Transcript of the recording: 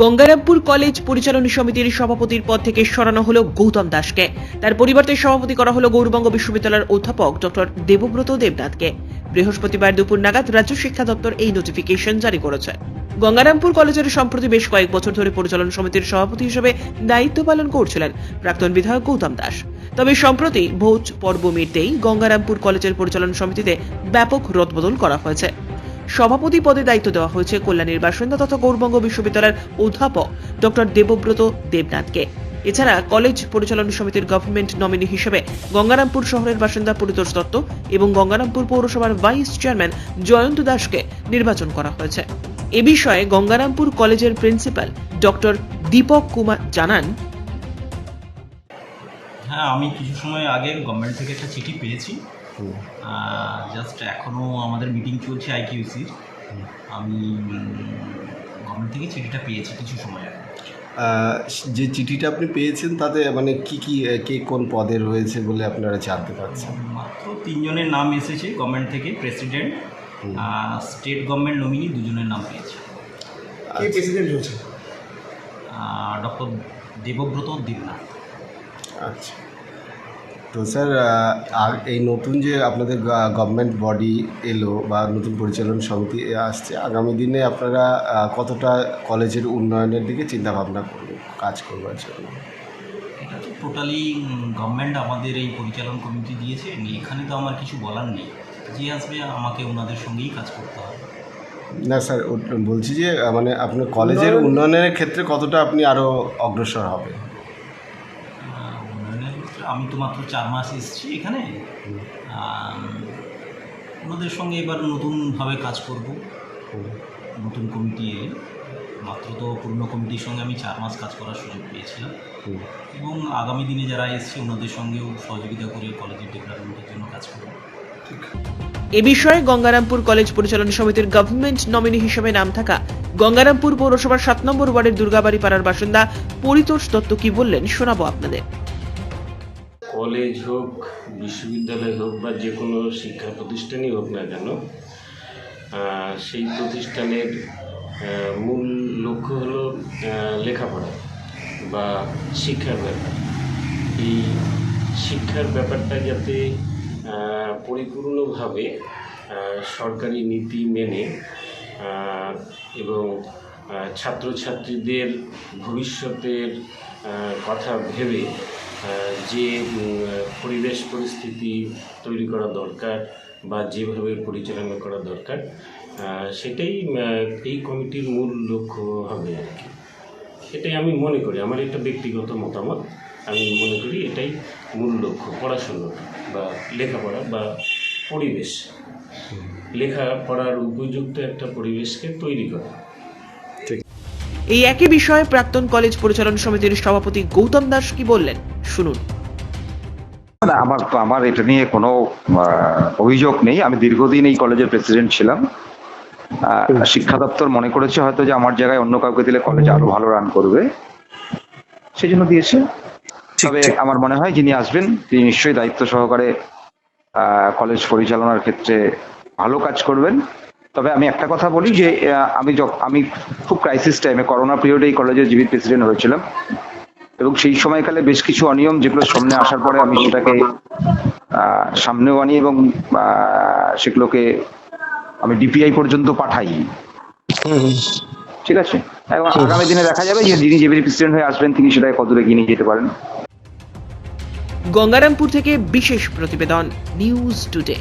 Gangarampur college পরিচালনা সমিতির সভাপতির পদ থেকে সরানো হলো গৌতম দাসকে। তার পরিবর্তে সভাপতি করা হলো গৌরবঙ্গ বিশ্ববিদ্যালয়ের অধ্যাপক ডক্টর দেবব্রত দেবনাথকে। বৃহস্পতিবার দুপুর নাগাদ রাজ্য শিক্ষা দপ্তর এই নোটিফিকেশন জারি করেছে। গঙ্গারামপুর কলেজের সম্প্রতি বেশ কয়েক বছর ধরে পরিচালন সমিতির সভাপতি হিসেবে দায়িত্ব পালন করছিলেন প্রাক্তন বিধায়ক গৌতম দাস। তবে সম্প্রতি ভোজ, পর্ব মিটতেই গঙ্গারামপুর কলেজের পরিচালন সমিতিতে ব্যাপক রদবদল করা হয়েছে। সভাপতি পদে দায়িত্ব দেওয়া হয়েছে কল্যাণীর বাসিন্দা তথা গৌরবঙ্গ বিশ্ববিদ্যালয়ের অধ্যাপক ডক্টর দেবব্রত দেবনাথকে। এছাড়া কলেজ পরিচালনা সমিতির গভর্নমেন্ট নমিনি হিসেবে গঙ্গারামপুর শহরের বাসিন্দা পরিতোষ দত্ত এবং গঙ্গারামপুর পৌরসভার ভাইস চেয়ারম্যান জয়ন্ত দাসকে নির্বাচন করা হয়েছে। এ বিষয়ে গঙ্গারামপুর কলেজের প্রিন্সিপাল ডক্টর দীপক কুমার জানান হ্যাঁ আমি কিছু সময় আগে গভর্নমেন্ট থেকে একটা চিঠি পেয়েছি। জাস্ট এখনও আমাদের মিটিং চলছে আইকিউসির আমি গভর্নমেন্ট থেকে চিঠিটা পেয়েছি কিছু সময় আগে। যে চিঠিটা আপনি পেয়েছেন তাতে মানে কি কি কে কোন পদে রয়েছে বলে আপনারা জানতে পারছেন? মাত্র তিনজনের নাম এসেছে গভর্নমেন্ট থেকে প্রেসিডেন্ট স্টেট গভর্নমেন্ট নমিনি দুজনের নাম পেয়েছে। কে প্রেসিডেন্ট রয়েছে ডক্টর দেবব্রত দেবনাথ। আচ্ছা। তো স্যার আর এই নতুন যে আপনাদের গভর্নমেন্ট বডি এলো বা নতুন পরিচালন সমিতি আসছে আগামী দিনে আপনারা কতটা কলেজের উন্নয়নের দিকে চিন্তা ভাবনা করবেন কাজ করবার জন্য? এটা তো টোটালি গভর্নমেন্ট আমাদের এই পরিচালন কমিটি দিয়েছে এখানে তো আমার কিছু বলার নেই। যে আসবে আমাকে ওনাদের সঙ্গেই কাজ করতে হবে। না স্যার ও- বলছি যে মানে আপনার কলেজের উন্নয়নের ক্ষেত্রে কতটা আপনি আরও অগ্রসর হবে আমি তো মাত্র চার মাস এসেছি এখানে। ওনাদের সঙ্গে এবার নতুনভাবে কাজ করব। নতুন কমিটি এলে। মাত্র তো পুরনো কমিটির সঙ্গে আমি চার মাস কাজ করার সুযোগ পেয়েছিলাম। এবং আগামী দিনে যারা এসছে ওনাদের সঙ্গেও সহযোগিতা করে কলেজের ডেভেলপমেন্টের জন্য কাজ করব। এ বিষয়ে গঙ্গারামপুর কলেজ পরিচালনা সমিতির গভর্নমেন্ট নমিনি হিসেবে নাম থাকা গঙ্গারামপুর পৌরসভার সাত নম্বর ওয়ার্ডের দুর্গাবাড়ি পাড়ার বাসিন্দা পরিতোষ দত্ত কি বললেন শোনাবো আপনাদের। কলেজ হোক, বিশ্ববিদ্যালয় হোক বা যে কোনো শিক্ষা প্রতিষ্ঠানই হোক না কেন সেই প্রতিষ্ঠানের মূল লক্ষ্য হলো লেখাপড়া বা শিক্ষার ব্যাপার। এই শিক্ষার ব্যাপারটা যাতে পরিপূর্ণভাবে সরকারি নীতি মেনে এবং ছাত্রছাত্রীদের ভবিষ্যতের কথা ভেবে যে পরিবেশ পরিস্থিতি তৈরি করা দরকার বা যেভাবে পরিচালনা করা দরকার সেটাই এই কমিটির মূল লক্ষ্য হবে আর কি। এটাই আমি মনে করি, আমার একটা ব্যক্তিগত মতামত। আমি মনে করি এটাই মূল লক্ষ্য, পড়াশুনো বা লেখাপড়া বা পরিবেশ। লেখাপড়ার উপযুক্ত একটা পরিবেশকে তৈরি করা। এই একই বিষয়ে প্রাক্তন কলেজ পরিচালনা সমিতির সভাপতি গৌতম দাস কি বললেন? শুনুন। না আমার আমার এটা নিয়ে কোনো আহ, অভিযোগ নেই। আমি দীর্ঘদিন এই কলেজের প্রেসিডেন্ট ছিলাম। শিক্ষা দপ্তর মনে করেছে হয়তো যে আমার জায়গায় অন্য কাউকে দিলে কলেজ আরও ভালো রান করবে। সেই জন্য দিয়েছে। তবে আমার মনে হয় যিনি আসবেন তিনি নিশ্চয়ই দায়িত্ব সহকারে আহ, কলেজ পরিচালনার ক্ষেত্রে ভালো কাজ করবেন। তবে আমি একটা কথা বলি যে আহ, আমি আমি খুব ক্রাইসিস টাইমে করোনা পিরিয়ডে এই কলেজের জীবিত প্রেসিডেন্ট হয়েছিলাম এবং সেই সময়কালে বেশ কিছু অনিয়ম যেগুলো সামনে আসার পরে আমি সেটাকে আহ, সামনেও আনি এবং আহ, সেগুলোকে আমি ডিপিআই পর্যন্ত পাঠাই। ঠিক আছে? এবং আগামী দিনে দেখা যাবে যে যিনি যে প্রেসিডেন্ট হয়ে আসবেন তিনি সেটাকে কতটা এগিয়ে নিয়ে যেতে পারেন। গঙ্গারামপুর থেকে বিশেষ প্রতিবেদন নিউজ টুডে।